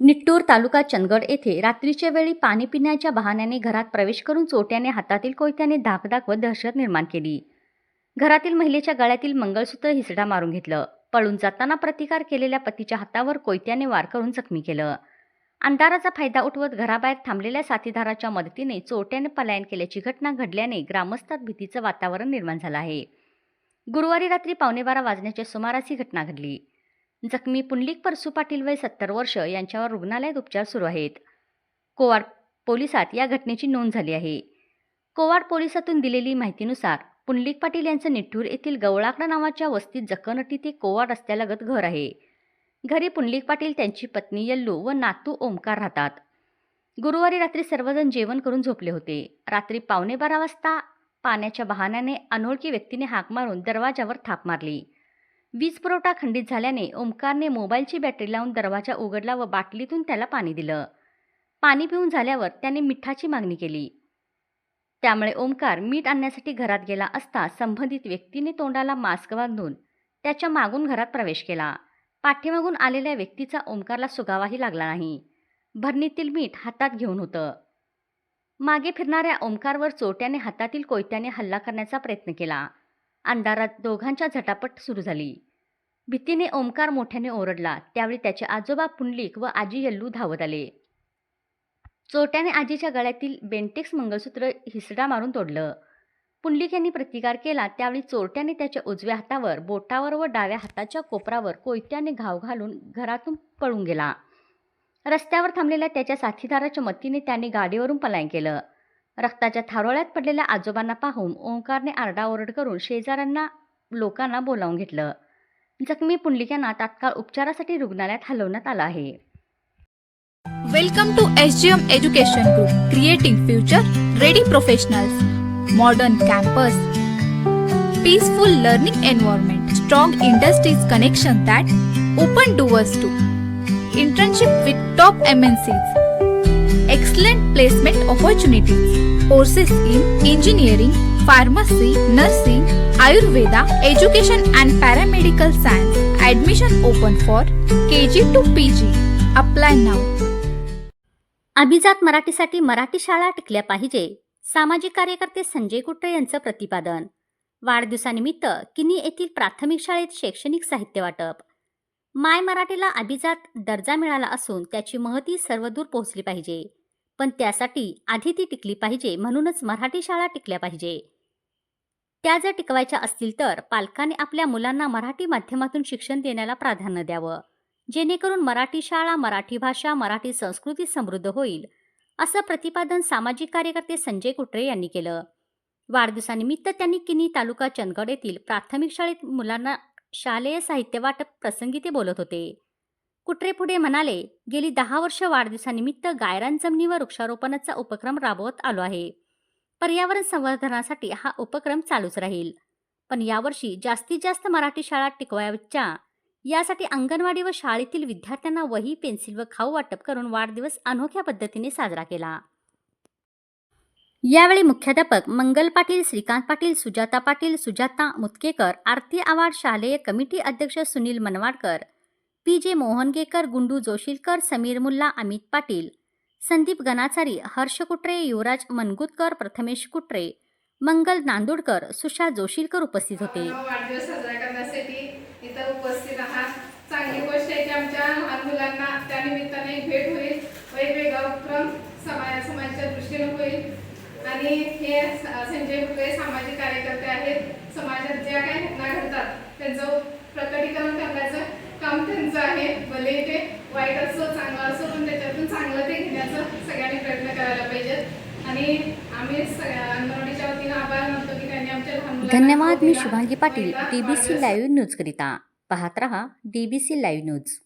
निट्टूर तालुका चंदगड येथे रात्रीच्या वेळी पाणी पिण्याच्या बहाण्याने घरात प्रवेश करून चोट्याने हातातील कोयत्याने धाक दाखवत दहशत निर्माण केली. घरातील महिलेच्या गळ्यातील मंगळसूत्र हिसडा मारून घेतलं. पळून जाताना प्रतिकार केलेल्या पतीच्या हातावर कोयत्याने वार करून जखमी केलं. अंधाराचा फायदा उठवत घराबाहेर थांबलेल्या साथीदाराच्या मदतीने चोट्याने पलायन केल्याची घटना घडल्याने ग्रामस्थात भीतीचं वातावरण निर्माण झालं आहे. गुरुवारी रात्री पावणे बारा वाजण्याच्या सुमारास ही घटना घडली. जखमी पुंडलिक परसू पाटील वय सत्तर वर्ष यांच्यावर रुग्णालयात उपचार सुरू आहेत. कोवाड पोलिसात या घटनेची नोंद झाली आहे. कोवाड पोलिसातून दिलेली माहितीनुसार पुंडलिक पाटील यांचं निठूर येथील गवळाकडा नावाच्या वस्तीत जखनटी ते कोवाड रस्त्यालगत घर आहे. घरी पुंडलिक पाटील त्यांची पत्नी यल्लू व नातू ओमकार राहतात. गुरुवारी रात्री सर्वजण जेवण करून झोपले होते. रात्री पावणे बारा वाजता पाण्याच्या बहाण्याने अनोळखी व्यक्तीने हाक मारून दरवाजावर थाप मारली. वीज पुरवठा खंडित झाल्याने ओमकारने मोबाईलची बॅटरी लावून दरवाजा उघडला व बाटलीतून त्याला पाणी दिलं. पाणी पिऊन झाल्यावर त्याने मिठाची मागणी केली. त्यामुळे ओमकार मीठ आणण्यासाठी घरात गेला असता संबंधित व्यक्तीने तोंडाला मास्क बांधून त्याच्या मागून घरात प्रवेश केला. पाठीमागून आलेल्या व्यक्तीचा ओमकारला सुगावाही लागला नाही. भरणीतील मीठ हातात घेऊन होतं. मागे फिरणाऱ्या ओमकारवर चोट्याने हातातील कोयत्याने हल्ला करण्याचा प्रयत्न केला. अंधारात दोघांच्या झटापट सुरू झाली. भीतीने ओमकार मोठ्याने ओरडला. त्यावेळी त्याचे आजोबा पुंडलिक व आजी यल्लू धावत आले. चोरट्याने आजीच्या गळ्यातील बेंटेक्स मंगळसूत्र हिसडा मारून तोडलं. पुंडलिक यांनी प्रतिकार केला. त्यावेळी चोरट्याने त्याच्या उजव्या हातावर बोटावर व डाव्या हाताच्या कोपरावर कोयत्याने घाव घालून घरातून पळून गेला. रस्त्यावर थांबलेल्या त्याच्या साथीदाराच्या मतीने त्याने गाडीवरून पलायन केलं. रक्ताच्या थारोळ्यात पडलेल्या आजोबांना पाहून ओंकारने आरडाओरड करून शेजाऱ्यांना लोकांना बोलावून घेतलं. जखमी पुंडलिकांना तात्काळ उपचारासाठी रुग्णालयात हलवण्यात आलं आहे. Welcome to S G M education group creative future ready professional modern campus peaceful learning environment strong industries connection that open doors to internship with top M N Cs excellent placement opportunities courses engineering pharmacy nursing Ayurveda education and paramedical science admission open for K G to P G apply नाव अभिजात मराठीसाठी मराठी शाळा टिकल्या पाहिजे. सामाजिक कार्यकर्ते संजय कुट्टे यांचं प्रतिपादन. वाढदिवसानिमित्त किनी येथील प्राथमिक शाळेत शैक्षणिक साहित्य वाटप. माय मराठीला अभिजात दर्जा मिळाला असून त्याची महती सर्वदूर पोहोचली पाहिजे. पण त्यासाठी आधी ती टिकली पाहिजे म्हणूनच मराठी शाळा टिकल्या पाहिजे. त्या जर टिकवायच्या असतील तर पालकांनी आपल्या मुलांना मराठी माध्यमातून शिक्षण देण्याला प्राधान्य द्यावं. जेणेकरून मराठी शाळा मराठी भाषा मराठी संस्कृती समृद्ध होईल असं प्रतिपादन सामाजिक कार्यकर्ते संजय कुटरे यांनी केलं. वाढदिवसानिमित्त त्यांनी किनी तालुका चंदगड येथील प्राथमिक शाळेत मुलांना शालेय साहित्य वाटप प्रसंगी ते बोलत होते. कुट्रे पुढे म्हणाले गेली दहा वर्ष वाढदिवसानिमित्त गायरान जमिनीवर वृक्षारोपणाचा उपक्रम राबवत आलो आहे. पर्यावरण संवर्धनासाठी हा उपक्रम चालूच राहील. पण यावर्षी जास्तीत जास्त मराठी शाळा टिकवायच्या यासाठी अंगणवाडी व शाळेतील विद्यार्थ्यांना वही पेन्सिल व खाऊ वाटप करून वाढदिवस अनोख्या पद्धतीने साजरा केला. यावेळी मुख्याध्यापक मंगल पाटील श्रीकांत पाटील सुजाता पाटील सुजाता मुतकेकर आरती आवाड शालेय कमिटी अध्यक्ष सुनील मनवाडकर पी जे मोहनगेकर गुंडू जोशीलकर समीर मुल्ला अमित पाटील संदीप गणाचारी हर्ष कुट्रे युवराज मनगुतकर प्रथमेश कुट्रे मंगल नांदुडकर सुशा जोशीलकर उपस्थित होते. वाढदिवस साजरा करण्यासाठी इथं उपस्थित आहात चांगली गोष्ट आहे की आमच्या लहान मुलांना त्या निमित्ताने भेट होईल. वेगवेगळा उपक्रम समाज समाजाच्या दृष्टीने होईल. आणि हे संजय भुकरे सामाजिक कार्यकर्ते आहेत. समाजात ज्या काही घटना घडतात त्यांचं प्रकटीकरण करण्याचं काम त्यांचं आहे. भले ते वाईट असो चांगलं असो पण त्याच्यातून चांगलं ते घेण्याचं सगळ्यांनी प्रयत्न करायला पाहिजेत आणि आम्ही सगळ्या अंगणवाडीच्या वतीनं आभार मानतो की त्यांनी आमच्या लहान धन्यवाद मी शुभांगी पाटील डीबीसी लाईव्ह न्यूजकरिता पाहत रहा डीबीसी लाईव्ह न्यूज